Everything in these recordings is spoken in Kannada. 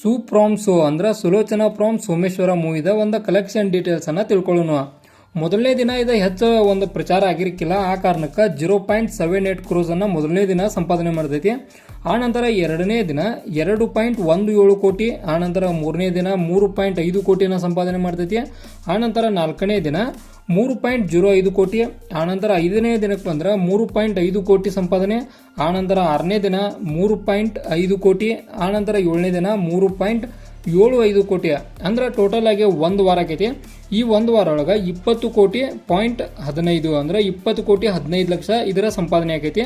ಸೂ ಪ್ರಾಮ್ ಸೋ ಅಂದ್ರೆ ಸುಲೋಚನಾ ಪ್ರಾಮ್ ಸೋಮೇಶ್ವರ ಮೂವಿದ ಒಂದು ಕಲೆಕ್ಷನ್ ಡೀಟೇಲ್ಸ್ ಅನ್ನ ತಿಳ್ಕೊಳ್ಳೋಣ ಮೊದಲನೇ ದಿನ ಇದು ಹೆಚ್ಚು ಒಂದು ಪ್ರಚಾರ ಆಗಿರಕ್ಕಿಲ್ಲ ಆ ಕಾರಣಕ್ಕೆ zero point seven eight crores ಅನ್ನ ಮೊದಲನೇ ದಿನ ಸಂಪಾದನೆ ಮಾಡ್ತೈತಿ ಆನಂತರ ಎರಡನೇ ದಿನ ಎರಡು ಪಾಯಿಂಟ್ ಒಂದು ಏಳು ಕೋಟಿ ಆನಂತರ ಮೂರನೇ ದಿನ ಮೂರು ಪಾಯಿಂಟ್ ಐದು ಕೋಟಿನ ಸಂಪಾದನೆ ಮಾಡ್ತೈತಿ. ಆನಂತರ ನಾಲ್ಕನೇ ದಿನ ಮೂರು ಪಾಯಿಂಟ್ ಜೀರೋ ಐದು ಕೋಟಿ ಆನಂತರ ಐದನೇ ದಿನಕ್ಕೆ ಬಂದ್ರೆ ಮೂರು ಪಾಯಿಂಟ್ ಐದು ಕೋಟಿ ಸಂಪಾದನೆ ಆನಂತರ ಆರನೇ ದಿನ ಮೂರು ಪಾಯಿಂಟ್ ಐದು ಕೋಟಿ ಆನಂತರ ಏಳನೇ ದಿನ ಮೂರು ಪಾಯಿಂಟ್ ಏಳು ಐದು ಕೋಟಿ. ಅಂದ್ರೆ ಟೋಟಲ್ ಆಗಿ ಒಂದು ವಾರ ಆಕೈತಿ. ಈ ಒಂದು ವಾರ ಒಳಗೆ ಇಪ್ಪತ್ತು ಕೋಟಿ ಪಾಯಿಂಟ್ ಹದಿನೈದು, ಅಂದ್ರೆ ಇಪ್ಪತ್ತು ಕೋಟಿ ಹದಿನೈದು ಲಕ್ಷ ಇದರ ಸಂಪಾದನೆ ಆಗೈತಿ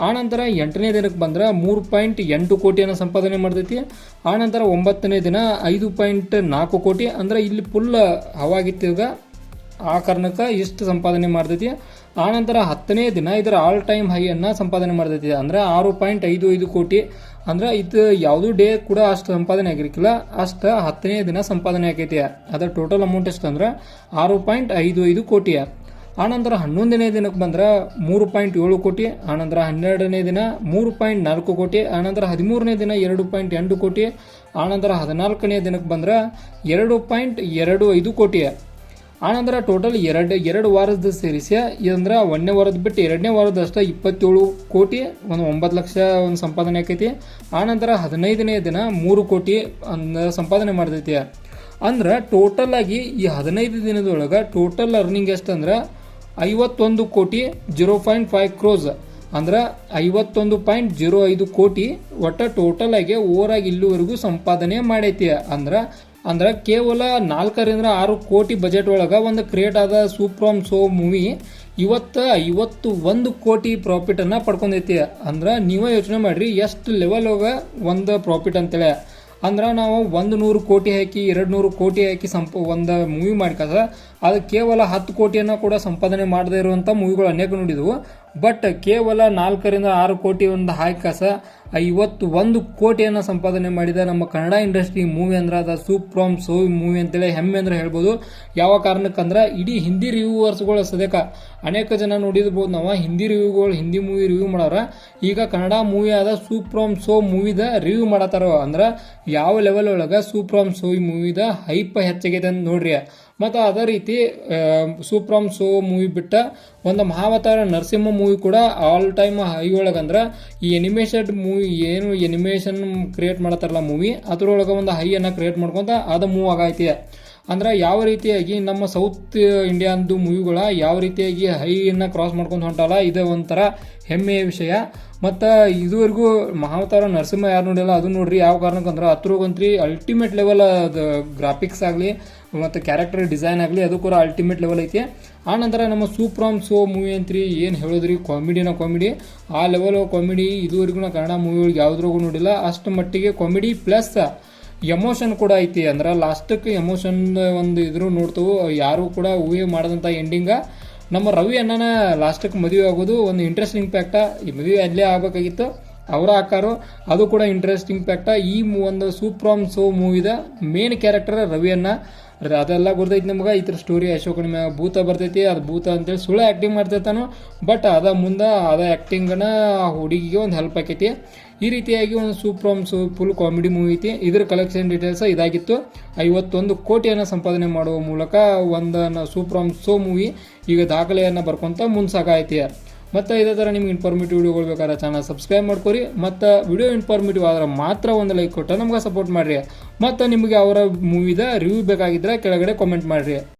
ಆನಂತರ ಎಂಟನೇ ದಿನಕ್ಕೆ ಬಂದ್ರೆ ಮೂರು ಪಾಯಿಂಟ್ ಎಂಟು ಕೋಟಿಯನ್ನು ಸಂಪಾದನೆ ಮಾಡ್ತೈತಿ. ಆನಂತರ ಒಂಬತ್ತನೇ ದಿನ ಐದು ಪಾಯಿಂಟ್ ನಾಲ್ಕು ಕೋಟಿ. ಅಂದ್ರೆ ಇಲ್ಲಿ ಫುಲ್ ಹವಾಗಿತ್ತೀಗ ಆ ಕಾರಣಕ್ಕೆ ಇಷ್ಟು ಸಂಪಾದನೆ ಮಾಡ್ತೈತಿ. ಆನಂತರ ಹತ್ತನೇ ದಿನ ಇದರ ಆಲ್ ಟೈಮ್ ಹೈಯನ್ನು ಸಂಪಾದನೆ ಮಾಡ್ತೈತಿ. ಅಂದ್ರೆ ಆರು ಪಾಯಿಂಟ್ ಐದು ಐದು ಕೋಟಿ. ಅಂದ್ರೆ ಇದು ಯಾವುದೂ ಡೇ ಕೂಡ ಅಷ್ಟು ಸಂಪಾದನೆ ಆಗಿರ್ಕಿಲ್ಲ. ಅಷ್ಟು ಹತ್ತನೇ ದಿನ ಸಂಪಾದನೆ ಆಗೈತಿ ಅದರ ಟೋಟಲ್ ಅಮೌಂಟ್ ಎಷ್ಟು ಅಂದ್ರೆ ಆರು ಪಾಯಿಂಟ್ ಐದು ಐದು ಕೋಟಿ. ಆನಂತರ ಹನ್ನೊಂದನೇ ದಿನಕ್ಕೆ ಬಂದ್ರೆ ಮೂರು ಪಾಯಿಂಟ್ ಏಳು ಕೋಟಿ, ಆನಂತರ ಹನ್ನೆರಡನೇ ದಿನ ಮೂರು ಪಾಯಿಂಟ್ ನಾಲ್ಕು ಕೋಟಿ, ಆನಂತರ ಹದಿಮೂರನೇ ದಿನ ಎರಡು ಪಾಯಿಂಟ್ ಎಂಟು ಕೋಟಿ, ಆನಂತರ ಹದಿನಾಲ್ಕನೇ ದಿನಕ್ಕೆ ಬಂದ್ರೆ ಎರಡು ಪಾಯಿಂಟ್ ಎರಡು ಐದು ಕೋಟಿ. ಆನಂತರ ಟೋಟಲ್ ಎರಡು ಎರಡು ವಾರದ ಸೇರಿಸಿ ಅಂದ್ರೆ ಒಂದನೇ ವಾರದ ಬಿಟ್ಟು ಎರಡನೇ ವಾರದ ಅಷ್ಟೇ ಇಪ್ಪತ್ತೇಳು ಕೋಟಿ, ಒಂದು ಒಂಬತ್ತು ಲಕ್ಷ ಒಂದು ಸಂಪಾದನೆ ಆಕೈತಿ. ಆನಂತರ ಹದಿನೈದನೇ ದಿನ ಮೂರು ಕೋಟಿ ಅಂದ್ರೆ ಸಂಪಾದನೆ ಮಾಡ್ತೈತಿ. ಅಂದ್ರೆ ಟೋಟಲ್ ಆಗಿ ಈ ಹದಿನೈದು ದಿನದೊಳಗೆ ಟೋಟಲ್ ಅರ್ನಿಂಗ್ ಎಷ್ಟು ಅಂದ್ರೆ ಐವತ್ತೊಂದು ಕೋಟಿ ಜೀರೋ ಪಾಯಿಂಟ್ ಫೈವ್ ಕ್ರೋಸ್ ಅಂದ್ರೆ ಐವತ್ತೊಂದು ಪಾಯಿಂಟ್ ಜೀರೋ ಐದು ಕೋಟಿ ಒಟ್ಟ ಟೋಟಲ್ ಆಗಿ ಓವರಾಗಿ ಇಲ್ಲಿವರೆಗೂ ಸಂಪಾದನೆ ಮಾಡೈತಿ. ಅಂದ್ರೆ ಅಂದ್ರೆ ಕೇವಲ ನಾಲ್ಕರಿಂದ ಆರು ಕೋಟಿ ಬಜೆಟ್ ಒಳಗೆ ಒಂದು ಕ್ರಿಯೇಟ್ ಆದ ಸೂಪ್ರಮ್ ಸೋ ಮೂವಿ ಇವತ್ತು ಐವತ್ತು ಒಂದು ಕೋಟಿ ಪ್ರಾಫಿಟನ್ನು ಪಡ್ಕೊಂಡೈತಿ. ಅಂದ್ರೆ ನೀವೇ ಯೋಚನೆ ಮಾಡ್ರಿ, ಎಷ್ಟು ಲೆವೆಲ್ ಒಳಗೆ ಒಂದು ಪ್ರಾಫಿಟ್ ಅಂತೇಳಿ. ಅಂದ್ರೆ ನಾವು ಒಂದು ನೂರು ಕೋಟಿ ಹಾಕಿ, ಎರಡು ನೂರು ಕೋಟಿ ಹಾಕಿ ಸಂಪ, ಒಂದು ಮೂವಿ ಮಾಡ್ಕಸ ಅದು ಕೇವಲ ಹತ್ತು ಕೋಟಿಯನ್ನು ಕೂಡ ಸಂಪಾದನೆ ಮಾಡದೇ ಇರುವಂಥ ಮೂವಿಗಳು ಅನೇಕ ನೋಡಿದವು. ಬಟ್ ಕೇವಲ ನಾಲ್ಕರಿಂದ ಆರು ಕೋಟಿ ಒಂದು ಹಾಕಸ ಐವತ್ತು ಒಂದು ಕೋಟಿಯನ್ನು ಸಂಪಾದನೆ ಮಾಡಿದ ನಮ್ಮ ಕನ್ನಡ ಇಂಡಸ್ಟ್ರಿ ಮೂವಿ ಅಂದ್ರೆ ಅದು ಸೂಪ್ರಾಮ್ ಸೋ ಮೂವಿ ಅಂತೇಳಿ ಹೆಮ್ಮೆ ಅಂದ್ರೆ ಹೇಳ್ಬೋದು. ಯಾವ ಕಾರಣಕ್ಕಂದ್ರೆ ಇಡೀ ಹಿಂದಿ ರಿವ್ಯೂವರ್ಸ್ಗಳು ಸದ್ಯಕ ಅನೇಕ ಜನ ನೋಡಿರ್ಬೋದು ನಾವು. ಹಿಂದಿ ರಿವ್ಯೂಗಳು, ಹಿಂದಿ ಮೂವಿ ರಿವ್ಯೂ ಮಾಡೋರ ಈಗ ಕನ್ನಡ ಮೂವಿ ಆದ ಸೂಪ್ರಾಮ್ ಸೋ ಮೂವಿದ ರಿವ್ಯೂ ಮಾಡತ್ತಾರ ಅಂದ್ರೆ ಯಾವ ಲೆವೆಲ್ ಒಳಗೆ ಸೂಪ್ರಾಮ್ ಸೋ ಮೂವಿದ ಹೈಪ್ ಹೆಚ್ಚಾಗಿದೆ ಅಂತ ನೋಡ್ರಿ. ಮತ್ತು ಅದೇ ರೀತಿ ಸೂಪ್ರಾಮ್ ಸೋ ಮೂವಿ ಬಿಟ್ಟ ಒಂದು ಮಹಾವತಾರ ನರಸಿಂಹ ಮೂವಿ ಕೂಡ ಆಲ್ ಟೈಮ್ ಹೈ ಒಳಗಂದ್ರೆ ಈ ಎನಿಮೇಷನ್ ಮೂವಿ ಏನು ಎನಿಮೇಷನ್ ಕ್ರಿಯೇಟ್ ಮಾಡತ್ತಾರಲ್ಲ ಮೂವಿ ಅದರೊಳಗೆ ಒಂದು ಹೈಯನ್ನು ಕ್ರಿಯೇಟ್ ಮಾಡ್ಕೊಂತ ಅದು ಮೂವ್ ಆಗೈತಿ. ಅಂದ್ರೆ ಯಾವ ರೀತಿಯಾಗಿ ನಮ್ಮ ಸೌತ್ ಇಂಡಿಯಾನ್ದು ಮೂವಿಗಳ ಯಾವ ರೀತಿಯಾಗಿ ಹೈಯನ್ನು ಕ್ರಾಸ್ ಮಾಡ್ಕೊಂಡು ಹೊಂಟಲ್ಲ ಇದು ಒಂಥರ ಹೆಮ್ಮೆಯ ವಿಷಯ. ಮತ್ತು ಇದುವರೆಗೂ ಮಹಾವತಾರ ನರಸಿಂಹ ಯಾರು ನೋಡಿಲ್ಲ, ಅದು ನೋಡ್ರಿ ಯಾವ ಕಾರಣಕ್ಕಂದ್ರೆ ಹತ್ರಗಂತ್ರಿ ಅಲ್ಟಿಮೇಟ್ ಲೆವೆಲ್ ಅದು ಗ್ರಾಫಿಕ್ಸ್ ಆಗಲಿ ಮತ್ತು ಕ್ಯಾರೆಕ್ಟರ್ ಡಿಸೈನ್ ಆಗಲಿ ಅದು ಕೂಡ ಅಲ್ಟಿಮೇಟ್ ಲೆವೆಲ್ ಐತಿ. ಆನಂತರ ನಮ್ಮ ಸೂಪ್ರಾಮ್ ಸೋ ಮೂವಿ ಅಂತ್ರಿ, ಏನು ಹೇಳೋದ್ರಿ? ಕಾಮಿಡಿನ ಕಾಮಿಡಿ ಆ ಲೆವೆಲ್ ಕಾಮಿಡಿ ಇದುವರೆಗೂ ನಾ ಕನ್ನಡ ಮೂವಿಗಳಿಗೆ ಯಾವುದ್ರಾಗೂ ನೋಡಿಲ್ಲ. ಅಷ್ಟು ಮಟ್ಟಿಗೆ ಕಾಮಿಡಿ ಪ್ಲಸ್ ಎಮೋಷನ್ ಕೂಡ ಐತಿ. ಅಂದ್ರೆ ಲಾಸ್ಟಕ್ಕೆ ಎಮೋಷನ್ ಒಂದು ಇದ್ರೂ ನೋಡ್ತೇವೆ. ಯಾರು ಕೂಡ ಊಹೆ ಮಾಡಿದಂಥ ಎಂಡಿಂಗ ನಮ್ಮ ರವಿ ಅಣ್ಣನ ಲಾಸ್ಟಕ್ಕೆ ಮದುವೆ ಆಗೋದು ಒಂದು ಇಂಟ್ರೆಸ್ಟಿಂಗ್ ಫ್ಯಾಕ್ಟ ಈ ಮದುವೆ ಅಲ್ಲೇ ಆಗಬೇಕಾಗಿತ್ತು. ಅವರ ಹಾಕಾರು ಅದು ಕೂಡ ಇಂಟ್ರೆಸ್ಟಿಂಗ್ ಫ್ಯಾಕ್ಟ ಈ ಒಂದು ಸೂಪ್ರಾಮ್ ಸೋ ಮೂವಿದ ಮೇನ್ ಕ್ಯಾರೆಕ್ಟರ್ ರವಿ ಅನ್ನ ರ- ಅದೆಲ್ಲ ಗೊತ್ತೈತಿ ನಮ್ಗೆ, ಈ ಥರ ಸ್ಟೋರಿ ಅಶೋಕ್ ಮ್ಯಾಗ ಭೂತ ಬರ್ತೈತಿ, ಅದು ಭೂತ ಅಂತೇಳಿ ಸುಳ್ಳು ಆ್ಯಕ್ಟಿಂಗ್ ಮಾಡ್ತಿರ್ತಾನು ಬಟ್ ಅದ ಮುಂದೆ ಅದ ಆ್ಯಕ್ಟಿಂಗನ ಹುಡುಗಿಗೆ ಒಂದು ಹೆಲ್ಪ್ ಆಕೈತಿ. ಈ ರೀತಿಯಾಗಿ ಒಂದು Su from So full comedy movie ಐತಿ. ಇದ್ರ ಕಲೆಕ್ಷನ್ ಡೀಟೇಲ್ಸ್ ಇದಾಗಿತ್ತು. ಐವತ್ತೊಂದು ಕೋಟಿಯನ್ನು ಸಂಪಾದನೆ ಮಾಡುವ ಮೂಲಕ ಒಂದು ಆಮ್ ಸೋ ಮೂವಿ ಈಗ ದಾಖಲೆಯನ್ನು ಬರ್ಕೊಂತ ಮುಂದೆ ಮತ್ತು ಇದೇ ಥರ ನಿಮ್ಗೆ ಇನ್ಫಾರ್ಮೇಟಿವ್ ವಿಡಿಯೋಗಳು ಬೇಕಾದ್ರೆ ಚಾನಲ್ ಸಬ್ಸ್ಕ್ರೈಬ್ ಮಾಡ್ಕೊರಿ. ಮತ್ತು ವಿಡಿಯೋ ಇನ್ಫಾರ್ಮೇಟಿವ್ ಆದ್ರೆ ಮಾತ್ರ ಒಂದು ಲೈಕ್ ಕೊಟ್ಟು ನಮ್ಗೆ ಸಪೋರ್ಟ್ ಮಾಡಿರಿ. ಮತ್ತು ನಿಮಗೆ ಅವರ ಮೂವಿದ ರಿವ್ಯೂ ಬೇಕಾಗಿದ್ದರೆ ಕೆಳಗಡೆ ಕಾಮೆಂಟ್ ಮಾಡಿರಿ.